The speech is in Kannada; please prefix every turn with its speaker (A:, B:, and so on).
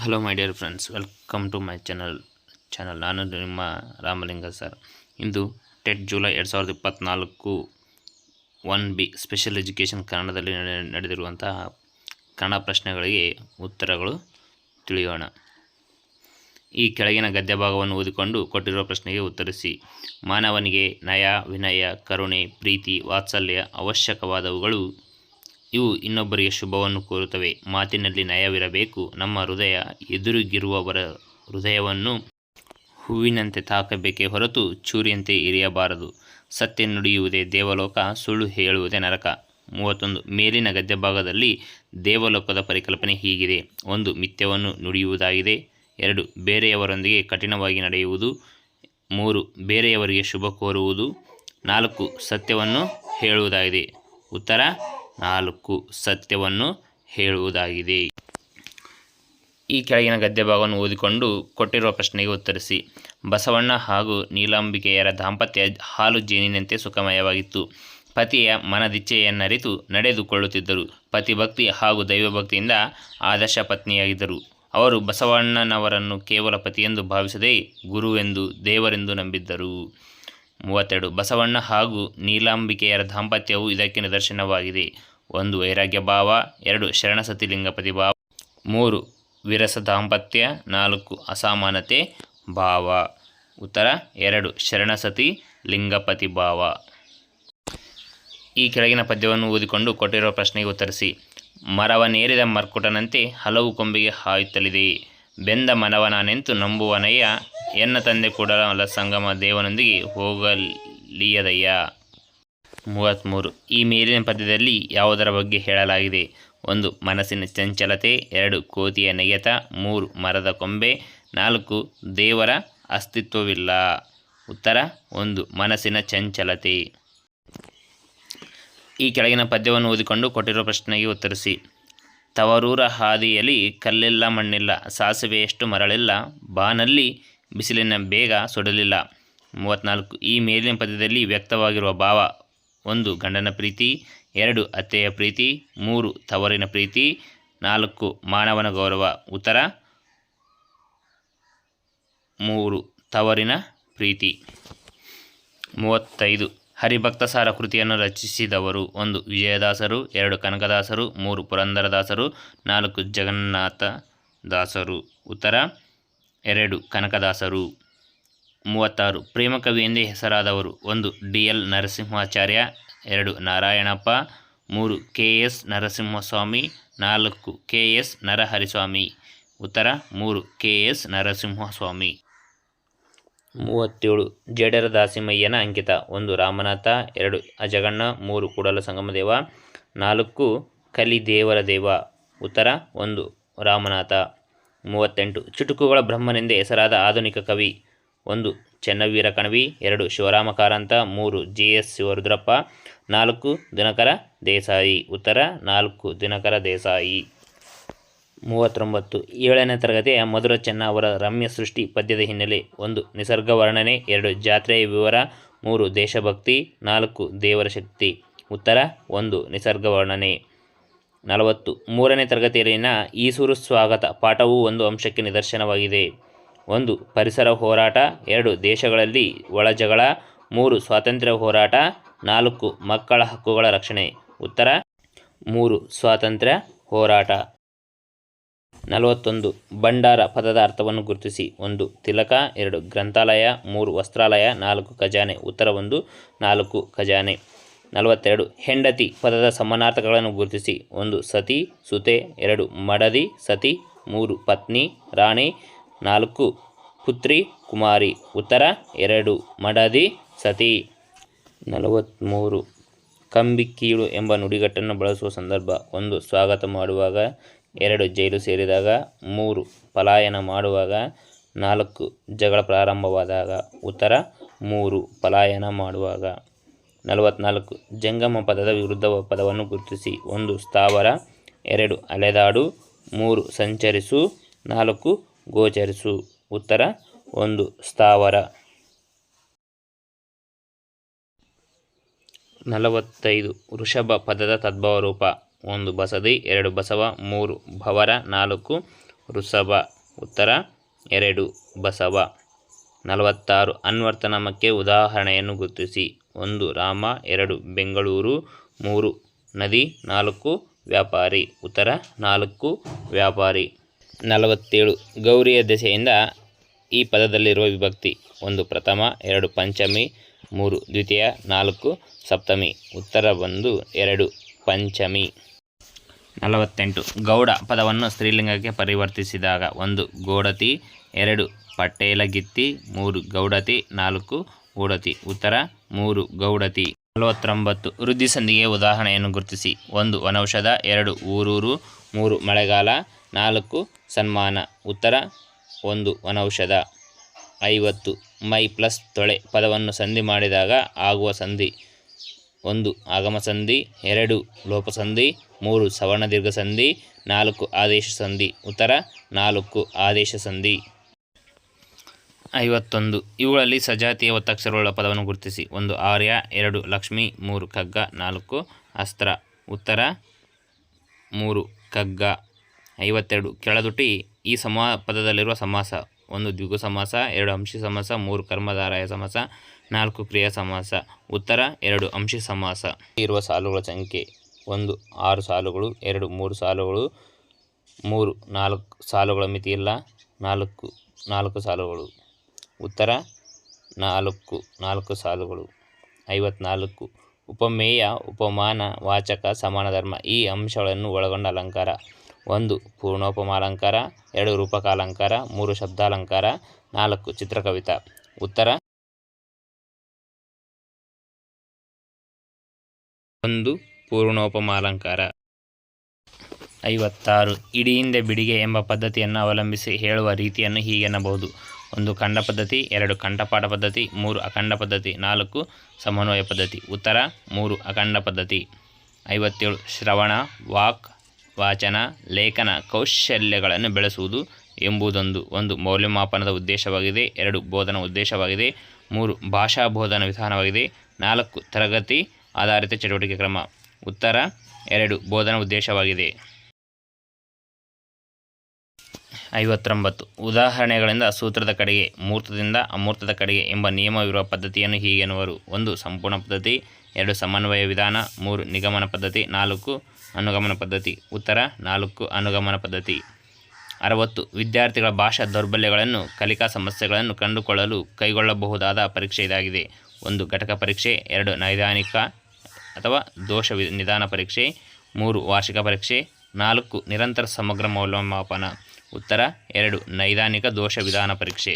A: Hello my dear friends welcome to my channel channel ನಾನು ನಿಮ್ಮ ರಾಮಲಿಂಗ ಸರ್. ಇಂದು ಟೆಟ್ ಜುಲೈ ಎರಡು ಸಾವಿರದ ಇಪ್ಪತ್ತ್ನಾಲ್ಕು ಒನ್ ಬಿ ಸ್ಪೆಷಲ್ ಎಜುಕೇಷನ್ ಕನ್ನಡದಲ್ಲಿ ನಡೆ- ನಡೆದಿರುವಂತಹ ಕನ್ನಡ ಪ್ರಶ್ನೆಗಳಿಗೆ ಉತ್ತರಗಳು ತಿಳಿಯೋಣ. ಈ ಕೆಳಗಿನ ಗದ್ಯ ಭಾಗವನ್ನು ಓದಿಕೊಂಡು ಕೊಟ್ಟಿರುವ ಪ್ರಶ್ನೆಗೆ ಉತ್ತರಿಸಿ. ಮಾನವನಿಗೆ ನಯ, ವಿನಯ, ಕರುಣೆ, ಪ್ರೀತಿ, ವಾತ್ಸಲ್ಯ ಅವಶ್ಯಕವಾದವುಗಳು ಇವು ಇನ್ನೊಬ್ಬರಿಗೆ ಶುಭವನ್ನು ಕೋರುತ್ತವೆ. ಮಾತಿನಲ್ಲಿ ನಯವಿರಬೇಕು. ನಮ್ಮ ಹೃದಯ ಎದುರಿಗಿರುವವರ ಹೃದಯವನ್ನು ಹೂವಿನಂತೆ ತಾಕಬೇಕೇ ಹೊರತು ಚೂರಿಯಂತೆ ಇರಿಯಬಾರದು. ಸತ್ಯ ನುಡಿಯುವುದೇ ದೇವಲೋಕ, ಸುಳ್ಳು ಹೇಳುವುದೇ ನರಕ. ಮೂವತ್ತೊಂದು, ಮೇಲಿನ ಗದ್ಯ ಭಾಗದಲ್ಲಿ ದೇವಲೋಕದ ಪರಿಕಲ್ಪನೆ ಹೀಗಿದೆ. ಒಂದು, ಮಿಥ್ಯವನ್ನು ನುಡಿಯುವುದಾಗಿದೆ. ಎರಡು, ಬೇರೆಯವರೊಂದಿಗೆ ಕಠಿಣವಾಗಿ ನಡೆಯುವುದು. ಮೂರು, ಬೇರೆಯವರಿಗೆ ಶುಭ ಕೋರುವುದು. ನಾಲ್ಕು, ಸತ್ಯವನ್ನು ಹೇಳುವುದಾಗಿದೆ. ಉತ್ತರ ನಾಲ್ಕು ಸತ್ಯವನ್ನು ಹೇಳುವುದಾಗಿದೆ. ಈ ಕೆಳಗಿನ ಗದ್ಯ ಭಾಗವನ್ನು ಓದಿಕೊಂಡು ಕೊಟ್ಟಿರುವ ಪ್ರಶ್ನೆಗೆ ಉತ್ತರಿಸಿ. ಬಸವಣ್ಣ ಹಾಗೂ ನೀಲಾಂಬಿಕೆಯರ ದಾಂಪತ್ಯ ಹಾಲು ಜೇನಿನಂತೆ ಸುಖಮಯವಾಗಿತ್ತು. ಪತಿಯ ಮನದಿಚ್ಛೆಯನ್ನರಿತು ನಡೆದುಕೊಳ್ಳುತ್ತಿದ್ದರು. ಪತಿಭಕ್ತಿ ಹಾಗೂ ದೈವಭಕ್ತಿಯಿಂದ ಆದರ್ಶ ಪತ್ನಿಯಾಗಿದ್ದರು. ಅವರು ಬಸವಣ್ಣನವರನ್ನು ಕೇವಲ ಪತಿಯೆಂದು ಭಾವಿಸದೇ ಗುರುವೆಂದು ದೇವರೆಂದು ನಂಬಿದ್ದರು. ಮೂವತ್ತೆರಡು. ಬಸವಣ್ಣ ಹಾಗೂ ನೀಲಾಂಬಿಕೆಯರ ದಾಂಪತ್ಯವು ಇದಕ್ಕೆ ನಿದರ್ಶನವಾಗಿದೆ. ಒಂದು ವೈರಾಗ್ಯ ಭಾವ ಎರಡು ಶರಣಸತಿ ಲಿಂಗಪತಿ ಭಾವ ಮೂರು ವಿರಸ ದಾಂಪತ್ಯ ನಾಲ್ಕು, ಅಸಮಾನತೆ ಭಾವ. ಉತ್ತರ, ಎರಡು ಶರಣಸತಿ ಲಿಂಗಪತಿ ಭಾವ ಈ ಕೆಳಗಿನ ಪದ್ಯವನ್ನು ಓದಿಕೊಂಡು ಕೊಟ್ಟಿರುವ ಪ್ರಶ್ನೆಗೆ ಉತ್ತರಿಸಿ. ಮರವನೇರಿದ ಮರ್ಕುಟನಂತೆ ಹಲವು ಕೊಂಬೆಗೆ ಹಾಯುತ್ತಲಿದೆ. ಬೆಂದ ಮನವನಾನೆಂತು ನಂಬುವನಯ್ಯ? ಎನ್ನ ತಂದೆ ಕೂಡಲ ಸಂಗಮ ದೇವನೊಂದಿಗೆ ಹೋಗಲಿಯದಯ್ಯ? ಮೂವತ್ತ್ಮೂರು ಈ ಮೇಲಿನ ಪದ್ಯದಲ್ಲಿ ಯಾವುದರ ಬಗ್ಗೆ ಹೇಳಲಾಗಿದೆ? ಒಂದು, ಮನಸ್ಸಿನ ಚಂಚಲತೆ. ಎರಡು, ಕೋತಿಯ ನೆಗೆತ. ಮೂರು, ಮರದ ಕೊಂಬೆ. ನಾಲ್ಕು, ದೇವರ ಅಸ್ತಿತ್ವವಿಲ್ಲ. ಉತ್ತರ, ಒಂದು, ಮನಸ್ಸಿನ ಚಂಚಲತೆ. ಈ ಕೆಳಗಿನ ಪದ್ಯವನ್ನು ಓದಿಕೊಂಡು ಕೊಟ್ಟಿರುವ ಪ್ರಶ್ನೆಗೆ ಉತ್ತರಿಸಿ. ತವರೂರ ಹಾದಿಯಲ್ಲಿ ಕಲ್ಲಿಲ್ಲ ಮಣ್ಣಿಲ್ಲ ಸಾಸಿವೆಯಷ್ಟು ಮರಳಿಲ್ಲ, ಬಾನಲ್ಲಿ ಬಿಸಿಲಿನ ಬೇಗ ಸುಡಲಿಲ್ಲ. ಮೂವತ್ತ್ನಾಲ್ಕು ಈ ಮೇಲಿನ ಪದ್ಯದಲ್ಲಿ ವ್ಯಕ್ತವಾಗಿರುವ ಭಾವ, ಒಂದು ಗಂಡನ ಪ್ರೀತಿ, ಎರಡು ಅತ್ತೆಯ ಪ್ರೀತಿ, ಮೂರು ತವರಿನ ಪ್ರೀತಿ, ನಾಲ್ಕು ಮಾನವನ ಗೌರವ. ಉತ್ತರ, ಮೂರು ತವರಿನ ಪ್ರೀತಿ. ಮೂವತ್ತೈದು ಹರಿಭಕ್ತಸಾರ ಕೃತಿಯನ್ನು ರಚಿಸಿದವರು ಒಂದು ವಿಜಯದಾಸರು, ಎರಡು ಕನಕದಾಸರು, ಮೂರು ಪುರಂದರದಾಸರು, ನಾಲ್ಕು ಜಗನ್ನಾಥ ದಾಸರು ಉತ್ತರ, ಎರಡು ಕನಕದಾಸರು. ಮೂವತ್ತಾರು ಪ್ರೇಮಕವಿ ಎಂದೇ ಹೆಸರಾದವರು. ಒಂದು, ಡಿ. ಎಲ್. ನರಸಿಂಹಾಚಾರ್ಯ. ಎರಡು, ನಾರಾಯಣಪ್ಪ. ಮೂರು, ಕೆ. ಎಸ್. ನರಸಿಂಹಸ್ವಾಮಿ. ನಾಲ್ಕು, ಕೆ. ಎಸ್. ನರಹರಿಸ್ವಾಮಿ. ಉತ್ತರ, ಮೂರು, ಕೆ. ಎಸ್. ನರಸಿಂಹಸ್ವಾಮಿ. ಮೂವತ್ತೇಳು. ಜೇಡರ ದಾಸಿಮಯ್ಯನ ಅಂಕಿತ. ಒಂದು, ರಾಮನಾಥ. ಎರಡು, ಅಜಗಣ್ಣ. ಮೂರು ಕೂಡಲ ಸಂಗಮದೇವ ನಾಲ್ಕು ಕಲಿ ದೇವರ ದೇವ ಉತ್ತರ, ಒಂದು, ರಾಮನಾಥ. ಮೂವತ್ತೆಂಟು, ಚುಟುಕುಗಳ ಬ್ರಹ್ಮನೆಂದೇ ಹೆಸರಾದ ಆಧುನಿಕ ಕವಿ. ಒಂದು, ಚೆನ್ನವೀರ ಕಣವಿ. ಎರಡು ಶಿವರಾಮ ಕಾರಂತ ಮೂರು ಜಿ ಎಸ್ ಶಿವರುದ್ರಪ್ಪ. ನಾಲ್ಕು, ದಿನಕರ ದೇಸಾಯಿ. ಉತ್ತರ, ನಾಲ್ಕು, ದಿನಕರ ದೇಸಾಯಿ. ಮೂವತ್ತೊಂಬತ್ತು. ಏಳನೇ ತರಗತಿಯ ಮಧುರ ಚೆನ್ನ ಅವರ ರಮ್ಯ ಸೃಷ್ಟಿ ಪದ್ಯದ ಹಿನ್ನೆಲೆ ಒಂದು, ನಿಸರ್ಗ ವರ್ಣನೆ, ಎರಡು, ಜಾತ್ರೆಯ ವಿವರ, ಮೂರು, ದೇಶಭಕ್ತಿ, ನಾಲ್ಕು, ದೇವರ ಶಕ್ತಿ. ಉತ್ತರ, ಒಂದು, ನಿಸರ್ಗ ವರ್ಣನೆ. ನಲವತ್ತು. ಮೂರನೇ ತರಗತಿಯಲ್ಲಿನ ಈಸೂರು ಸ್ವಾಗತ ಪಾಠವು ಒಂದು ಅಂಶಕ್ಕೆ ನಿದರ್ಶನವಾಗಿದೆ. ಒಂದು, ಪರಿಸರ ಹೋರಾಟ, ಎರಡು, ದೇಶಗಳಲ್ಲಿ ಒಳಜಗಳ ಮೂರು, ಸ್ವಾತಂತ್ರ್ಯ ಹೋರಾಟ, ನಾಲ್ಕು, ಮಕ್ಕಳ ಹಕ್ಕುಗಳ ರಕ್ಷಣೆ. ಉತ್ತರ, ಮೂರು, ಸ್ವಾತಂತ್ರ್ಯ ಹೋರಾಟ. ನಲವತ್ತೊಂದು ಭಂಡಾರ ಪದದ ಅರ್ಥವನ್ನು ಗುರುತಿಸಿ. ಒಂದು, ತಿಲಕ. ಎರಡು, ಗ್ರಂಥಾಲಯ. ಮೂರು, ವಸ್ತ್ರಾಲಯ. ನಾಲ್ಕು, ಖಜಾನೆ. ಉತ್ತರ ಒಂದು, ನಾಲ್ಕು, ಖಜಾನೆ. ನಲವತ್ತೆರಡು, ಹೆಂಡತಿ ಪದದ ಸಮಾನಾರ್ಥಕಗಳನ್ನು ಗುರುತಿಸಿ. ಒಂದು, ಸತಿ, ಸುತೆ. ಎರಡು, ಮಡದಿ, ಸತಿ. ಮೂರು, ಪತ್ನಿ, ರಾಣಿ. ನಾಲ್ಕು, ಪುತ್ರಿ, ಕುಮಾರಿ. ಉತ್ತರ, ಎರಡು, ಮಡದಿ, ಸತಿ. ನಲವತ್ತ್ಮೂರು ಕಂಬಿಕ್ಕೀಳು ಎಂಬ ನುಡಿಗಟ್ಟನ್ನು ಬಳಸುವ ಸಂದರ್ಭ. ಒಂದು, ಸ್ವಾಗತ ಮಾಡುವಾಗ. ಎರಡು ಜೈಲು ಸೇರಿದಾಗ ಮೂರು ಪಲಾಯನ ಮಾಡುವಾಗ ನಾಲ್ಕು ಜಗಳ ಪ್ರಾರಂಭವಾದಾಗ ಉತ್ತರ ಮೂರು ಪಲಾಯನ ಮಾಡುವಾಗ. ನಲವತ್ನಾಲ್ಕು ಜಂಗಮ ಪದದ ವಿರುದ್ಧ ಪದವನ್ನು ಗುರುತಿಸಿ. ಒಂದು ಸ್ಥಾವರ, ಎರಡು ಅಲೆದಾಡು, ಮೂರು ಸಂಚರಿಸು, ನಾಲ್ಕು ಗೋಚರಿಸು. ಉತ್ತರ ಒಂದು ಸ್ಥಾವರ. ನಲವತ್ತೈದು ವೃಷಭ ಪದದ ತದ್ಭವ ರೂಪ ಒಂದು ಬಸದಿ, ಎರಡು ಬಸವ, ಮೂರು ಭವರ, ನಾಲ್ಕು ಋಷಭ. ಉತ್ತರ, ಎರಡು ಬಸವ. ನಲವತ್ತಾರು ಅನ್ವರ್ತನಾಮಕ್ಕೆ ಉದಾಹರಣೆಯನ್ನು ಗುರುತಿಸಿ. ಒಂದು ರಾಮ, ಎರಡು ಬೆಂಗಳೂರು, ಮೂರು ನದಿ, ನಾಲ್ಕು ವ್ಯಾಪಾರಿ. ಉತ್ತರ, ನಾಲ್ಕು ವ್ಯಾಪಾರಿ. ನಲವತ್ತೇಳು ಗೌರಿಯ ದೆಸೆಯಿಂದ ಈ ಪದದಲ್ಲಿರುವ ವಿಭಕ್ತಿ. ಒಂದು ಪ್ರಥಮ, ಎರಡು ಪಂಚಮಿ, ಮೂರು ದ್ವಿತೀಯ, ನಾಲ್ಕು ಸಪ್ತಮಿ. ಉತ್ತರ ಬಂದು ಎರಡು ಪಂಚಮಿ. ನಲವತ್ತೆಂಟು. ಗೌಡ ಪದವನ್ನು ಸ್ತ್ರೀಲಿಂಗಕ್ಕೆ ಪರಿವರ್ತಿಸಿದಾಗ ಒಂದು ಗೋಡತಿ, ಎರಡು ಪಟೇಲಗಿತ್ತಿ, ಮೂರು ಗೌಡತಿ, ನಾಲ್ಕು ಗೂಡತಿ. ಉತ್ತರ, ಮೂರು ಗೌಡತಿ. ನಲವತ್ತೊಂಬತ್ತು. ವೃದ್ಧಿ ಸಂಧಿಗೆ ಉದಾಹರಣೆಯನ್ನು ಗುರುತಿಸಿ. ಒಂದು ವನೌಷಧ, ಎರಡು ಊರೂರು, ಮೂರು ಮಳೆಗಾಲ, ನಾಲ್ಕು ಸನ್ಮಾನ. ಉತ್ತರ, ಒಂದು ವನೌಷಧ. ಐವತ್ತು. ಮೈ ಪ್ಲಸ್ ತೊಳೆ ಪದವನ್ನು ಸಂಧಿ ಮಾಡಿದಾಗ ಆಗುವ ಸಂಧಿ ಒಂದು ಆಗಮ ಸಂಧಿ ಎರಡು ಲೋಪ ಸಂಧಿ ಮೂರು ಸವರ್ಣ ದೀರ್ಘ ಸಂಧಿ ನಾಲ್ಕು ಆದೇಶ ಸಂಧಿ ಉತ್ತರ, ನಾಲ್ಕು ಆದೇಶ ಸಂಧಿ ಐವತ್ತೊಂದು. ಇವುಗಳಲ್ಲಿ ಸಜಾತಿಯ ಒತ್ತಕ್ಷರಗಳ ಪದವನ್ನು ಗುರುತಿಸಿ. ಒಂದು ಆರ್ಯ, ಎರಡು ಲಕ್ಷ್ಮಿ, ಮೂರು ಕಗ್ಗ ನಾಲ್ಕು ಅಸ್ತ್ರ. ಉತ್ತರ, ಮೂರು ಕಗ್ಗ ಐವತ್ತೆರಡು. ಕೆಳದುಟಿ ಈ ಸಮ ಪದದಲ್ಲಿರುವ ಸಮಾಸ. ಒಂದು ದ್ವಿಗು ಸಮಾಸ, ಎರಡು ಅಂಶಿ ಸಮಾಸ, ಮೂರು ಕರ್ಮಧಾರಾಯ ಸಮಾಸ, ನಾಲ್ಕು ಕ್ರಿಯಾ ಸಮಾಸ. ಉತ್ತರ, ಎರಡು ಅಂಶಿ ಸಮಾಸ. ಇರುವ ಸಾಲುಗಳ ಸಂಖ್ಯೆ ಒಂದು, ಆರು ಸಾಲುಗಳು, ಎರಡು, ಮೂರು ಸಾಲುಗಳು, ಮೂರು, ನಾಲ್ಕು ಸಾಲುಗಳ ಇಲ್ಲ, ನಾಲ್ಕು ನಾಲ್ಕು ಸಾಲುಗಳು. ಉತ್ತರ, ನಾಲ್ಕು ನಾಲ್ಕು ಸಾಲುಗಳು. ಐವತ್ನಾಲ್ಕು, ಉಪಮೇಯ, ಉಪಮಾನ, ವಾಚಕ ಸಮಾನ ಧರ್ಮ ಈ ಅಂಶಗಳನ್ನು ಒಳಗೊಂಡ ಅಲಂಕಾರ. ಒಂದು ಪೂರ್ಣೋಪಮಾಲಂಕಾರ, ಎರಡು ರೂಪಕಾಲಂಕಾರ, ಮೂರು ಶಬ್ದಾಲಂಕಾರ, ನಾಲ್ಕು ಚಿತ್ರಕವಿತ. ಉತ್ತರ. ಒಂದು ಪೂರ್ಣೋಪಮಾಲಂಕಾರ. ಐವತ್ತಾರು. ಇಡಿಯಿಂದ ಬಿಡಿಗೆ ಎಂಬ ಪದ್ಧತಿಯನ್ನು ಅವಲಂಬಿಸಿ ಹೇಳುವ ರೀತಿಯನ್ನು ಹೀಗೆನ್ನಬಹುದು. ಒಂದು ಖಂಡ ಪದ್ಧತಿ, ಎರಡು ಕಂಠಪಾಠ ಪದ್ಧತಿ, ಮೂರು ಅಖಂಡ ಪದ್ಧತಿ, ನಾಲ್ಕು ಸಮನ್ವಯ ಪದ್ಧತಿ. ಉತ್ತರ. ಮೂರು ಅಖಂಡ ಪದ್ಧತಿ. ಐವತ್ತೇಳು. ಶ್ರವಣ, ವಾಕ್ ವಾಚನ, ಲೇಖನ, ಕೌಶಲ್ಯಗಳನ್ನು ಬೆಳೆಸುವುದು ಎಂಬುದೊಂದು ಒಂದು ಮೌಲ್ಯಮಾಪನದ ಉದ್ದೇಶವಾಗಿದೆ, ಎರಡು ಬೋಧನಾ ಉದ್ದೇಶವಾಗಿದೆ, ಮೂರು ಭಾಷಾ ಬೋಧನ ವಿಧಾನವಾಗಿದೆ, ನಾಲ್ಕು ತರಗತಿ ಆಧಾರಿತ ಚಟುವಟಿಕೆ ಕ್ರಮ. ಉತ್ತರ, ಎರಡು ಬೋಧನಾ ಉದ್ದೇಶವಾಗಿದೆ. ಐವತ್ತೊಂಬತ್ತು. ಉದಾಹರಣೆಗಳಿಂದ ಸೂತ್ರದ ಕಡೆಗೆ, ಮೂರ್ತದಿಂದ ಅಮೂರ್ತದ ಕಡೆಗೆ ಎಂಬ ನಿಯಮವಿರುವ ಪದ್ಧತಿಯನ್ನು ಹೀಗೆನ್ನುವರು ಒಂದು, ಸಂಪೂರ್ಣ ಪದ್ಧತಿ. ಎರಡು, ಸಮನ್ವಯ ವಿಧಾನ. ಮೂರು, ನಿಗಮನ ಪದ್ಧತಿ. ನಾಲ್ಕು, ಅನುಗಮನ ಪದ್ಧತಿ. ಉತ್ತರ, ನಾಲ್ಕು, ಅನುಗಮನ ಪದ್ಧತಿ. ಅರವತ್ತು, ವಿದ್ಯಾರ್ಥಿಗಳ ಭಾಷಾ ದೌರ್ಬಲ್ಯಗಳನ್ನು, ಕಲಿಕಾ ಸಮಸ್ಯೆಗಳನ್ನು ಕಂಡುಕೊಳ್ಳಲು ಕೈಗೊಳ್ಳಬಹುದಾದ ಪರೀಕ್ಷೆ ಇದಾಗಿದೆ. ಒಂದು, ಘಟಕ ಪರೀಕ್ಷೆ. ಎರಡು, ನೈದಾನಿಕ ಅಥವಾ ದೋಷ ನಿಧಾನ ಪರೀಕ್ಷೆ. ಮೂರು, ವಾರ್ಷಿಕ ಪರೀಕ್ಷೆ. ನಾಲ್ಕು, ನಿರಂತರ ಸಮಗ್ರ ಮೌಲ್ಯಮಾಪನ. ಉತ್ತರ ಎರಡು ನೈದಾನಿಕ ದೋಷ ವಿಧಾನ ಪರೀಕ್ಷೆ.